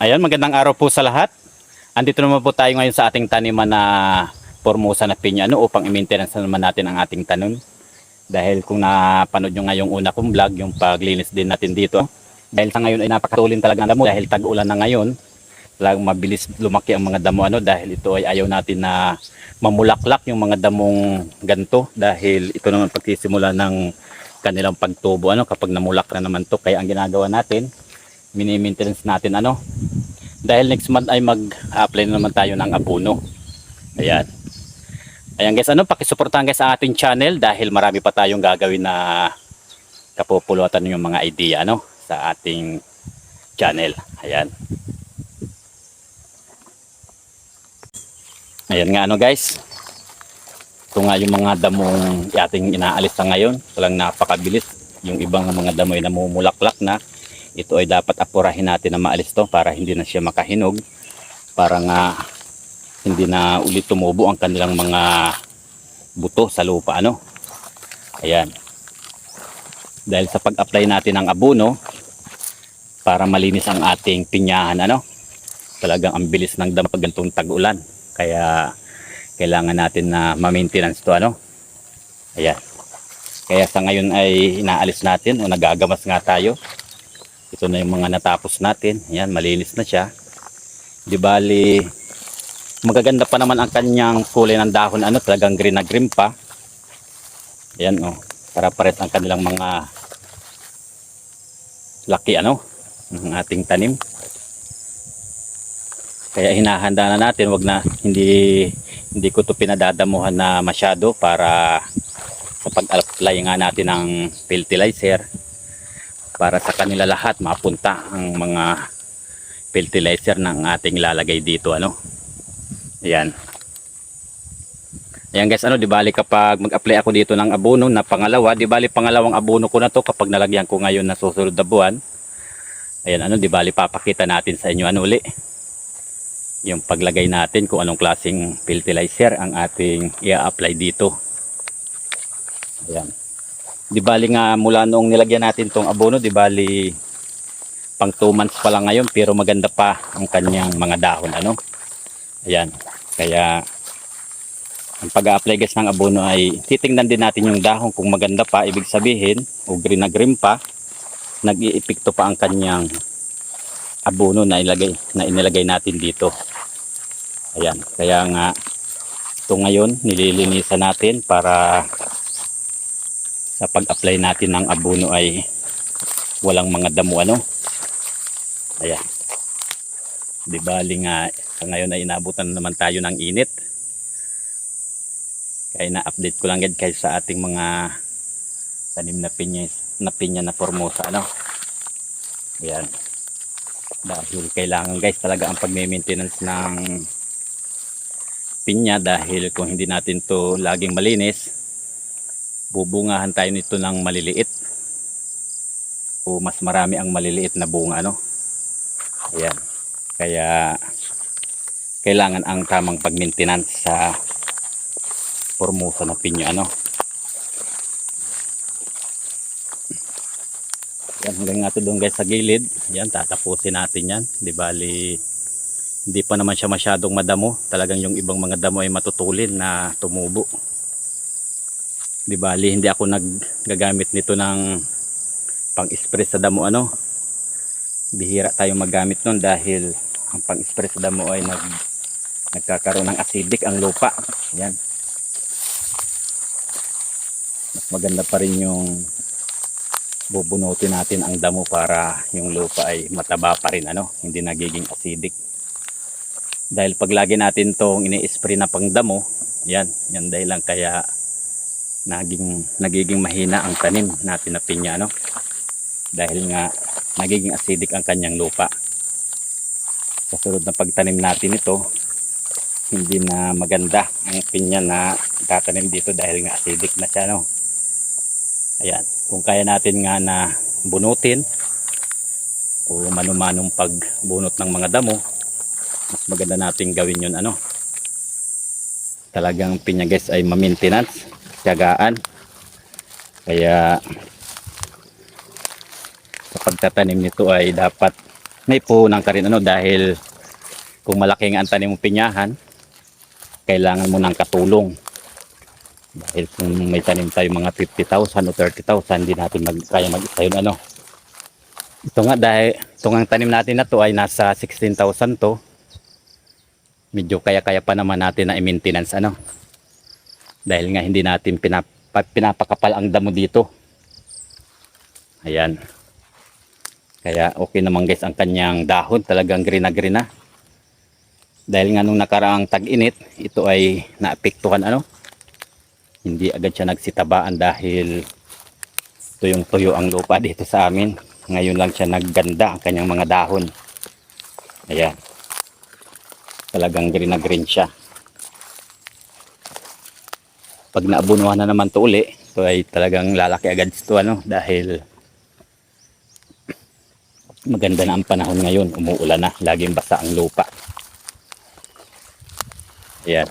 Ayan, magandang araw po sa lahat. Andito naman po tayo ngayon sa ating taniman na Formosa na pinya no, upang i-maintenance naman natin ang ating tanim. Dahil kung napanood nyo nga yung una kong vlog, yung paglinis din natin dito. Dahil sa ngayon ay napakatulin talaga ng damo dahil tag-ulan na ngayon. Talagang mabilis lumaki ang mga damo ano dahil ito ay ayaw natin na mamulaklak yung mga damong ganto dahil ito naman pagsisimula ng kanilang pagtubo ano kapag namulak na naman to kaya ang ginagawa natin mini-maintenance natin ano? Dahil next month ay mag-apply na naman tayo ng abono. Ayan. Ayan guys ano? Pakisuportahan guys ang ating channel dahil marami pa tayong gagawin na kapupulutan yung mga idea ano? Sa ating channel. Ayan. Ayan nga ano guys? Ito nga yung mga damong ating inaalis na ngayon. Talang napakabilis. Yung ibang mga damo ay namumulaklak na ito ay dapat apurahin natin na maalis to para hindi na siya makahinog para nga hindi na ulit tumubo ang kanilang mga buto sa lupa ano? Ayan. Dahil sa pag-apply natin ng abono para malinis ang ating pinyahan ano? Talagang ang bilis ng damo pag ganitong tag-ulan. Kaya kailangan natin na ma-maintenance to ano? Ayan. Kaya sa ngayon ay inaalis natin o nagagamas nga tayo ito na yung mga natapos natin. Ayan malinis na siya. Di bali magaganda pa naman ang kanyang kulay ng dahon. Ano talagang green na green pa. Ayan oh. Para pares ang kanilang mga laki ano ng ating tanim. Kaya hinahanda na natin wag na hindi hindi ko to pinadadamuhan na masyado para sa pag-apply nga natin ng fertilizer para sa kanila lahat mapunta ang mga fertilizer ng ating lalagay dito ano ayan ayan guys ano di bali kapag mag-apply ako dito ng abono na pangalawa di bali pangalawang abono ko na to kapag nalagyan ko ngayon na susunod na buwan ayan ano di bali papakita natin sa inyo ano uli yung paglagay natin kung anong klaseng fertilizer ang ating i-apply dito. Ayan. Di bali nga mula noong nilagyan natin tong abono, di bali pang 2 months pa lang ngayon pero maganda pa ang kanyang mga dahon ano. Ayan. Kaya ang pag-apply guys ng abono ay titingnan din natin yung dahon kung maganda pa ibig sabihin o green na green pa nag-iipikto pa ang kanyang abono na ilagay na inilagay natin dito. Ayan, kaya nga ito ngayon nililinisan natin para sa pag-apply natin ng abono ay walang mga damo ano. Ayan. Di bali nga sa ngayon ay inabutan na naman tayo ng init. Kaya na-update ko lang yan guys sa ating mga tanim na pinya na pinya na formosa ano. Ayan dahil kailangan guys talaga ang pagme-maintenance ng pinya dahil kung hindi natin to laging malinis bubungahan tayo nito ng maliliit o mas marami ang maliliit na bunga ano ayan kaya kailangan ang tamang pag-maintenance sa formosa na pinya ano Yan, hanggang ito doon guys sa gilid. Yan, tatapusin natin yan. Di bali, hindi pa naman siya masyadong madamo. Talagang yung ibang mga damo ay matutulin na tumubo. Di bali, hindi ako naggagamit nito ng pang-spray sa damo ano. Bihira tayo maggamit nun dahil ang pang-spray sa damo ay nag, nagkakaroon ng acidic ang lupa. Yan. Mas maganda pa rin yung bubunutin natin ang damo para yung lupa ay mataba pa rin ano, hindi nagiging acidic. Dahil pag lagi natin tong ini-spray na pang damo, yan, yan dahil lang kaya naging nagiging mahina ang tanim natin na pinya no. Dahil nga nagiging acidic ang kanyang lupa. Sa sunod na pagtanim natin ito, hindi na maganda ang pinya na tatanim dito dahil nga acidic na siya no. Ayan, kung kaya natin nga na bunutin o manumanong pagbunot ng mga damo, mas maganda natin gawin yun ano. Talagang pinya guys ay ma-maintenance, tiyagaan. Kaya sa pagtatanim nito ay dapat may puhunan ka rin ano dahil kung malaking ang tanim mong pinyahan, kailangan mo ng katulong. Dahil kung may tanim tayo mga 50,000 o 30,000, hindi natin mag, kaya mag-isa yun ano. Ito nga dahil itong ang tanim natin na to ay nasa 16,000 to. Medyo kaya-kaya pa naman natin na i-maintenance ano. Dahil nga hindi natin pinapa, pinapakapal ang damo dito. Ayan. Kaya okay naman guys ang kanyang dahon. Talagang green na green na. Dahil nga nung nakaraang tag-init, ito ay naapektuhan ano. Hindi agad siya nagsitabaan dahil tuyong tuyo ang lupa dito sa amin. Ngayon lang siya nagganda ang kanyang mga dahon. Ayan. Talagang green na green siya. Pag naabunuhan na naman to uli, ito ay talagang lalaki agad ito ano dahil maganda na ang panahon ngayon. Umuulan na, laging basa ang lupa. Ayan.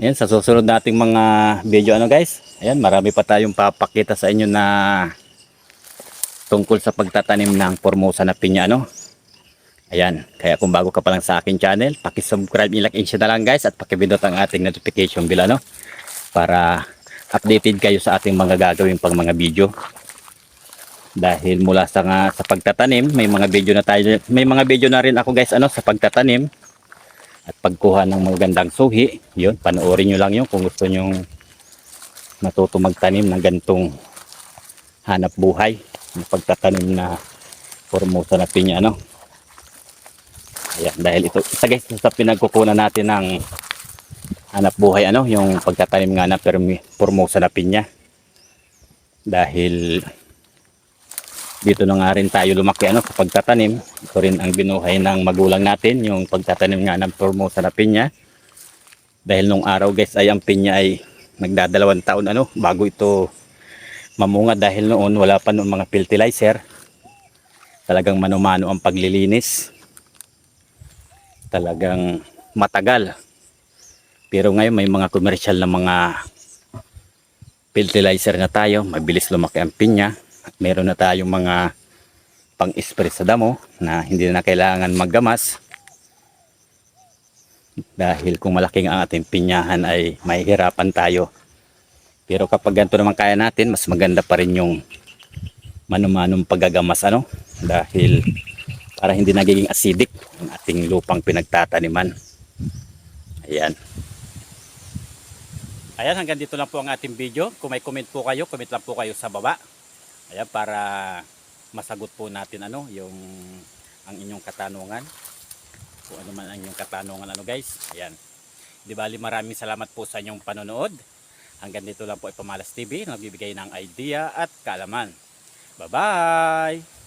Ayan, sa susunod nating mga video ano guys. Ayan, marami pa tayong papakita sa inyo na tungkol sa pagtatanim ng formosa na pinya ano. Ayan, kaya kung bago ka pa lang sa akin channel, paki-subscribe, i-like, and share na lang guys at paki-pindot ang ating notification bell ano para updated kayo sa ating mga gagawin pang mga video. Dahil mula sa nga sa pagtatanim, may mga video na tayo, may mga video na rin ako guys ano sa pagtatanim at pagkuha ng magandang suhi. 'Yun, panoorin niyo lang 'yun kung gusto niyo matuto magtanim ng gantong hanap buhay, ng pagtatanim na formosa na pinya ano. Ayan, dahil ito, isa guys sa pinagkukunan natin ng hanap buhay ano, yung pagtatanim nga ng formosa na pinya. Dahil dito na nga rin tayo lumaki ano sa pagtatanim. Ito rin ang binuhay ng magulang natin, yung pagtatanim nga ng formosa na pinya. Dahil nung araw guys ay ang pinya ay nagdadalawang taon ano bago ito mamunga dahil noon wala pa noong mga fertilizer. Talagang manumano ang paglilinis. Talagang matagal. Pero ngayon may mga commercial na mga fertilizer na tayo, mabilis lumaki ang pinya. Meron na tayong mga pang-spray sa damo na hindi na kailangan maggamas. Dahil kung malaking ang ating pinyahan ay mahihirapan tayo. Pero kapag ganito naman kaya natin, mas maganda pa rin yung manumanong paggagamas ano. Dahil para hindi nagiging acidic ang ating lupang pinagtataniman. Ayan. Ayan, hanggang dito lang po ang ating video. Kung may comment po kayo, comment lang po kayo sa baba. Ayan, para masagot po natin ano, yung ang inyong katanungan. Kung ano man ang inyong katanungan ano guys. Ayan. Di bali maraming salamat po sa inyong panonood. Hanggang dito lang po ay Pamalas TV, nagbibigay ng idea at kaalaman. Bye-bye!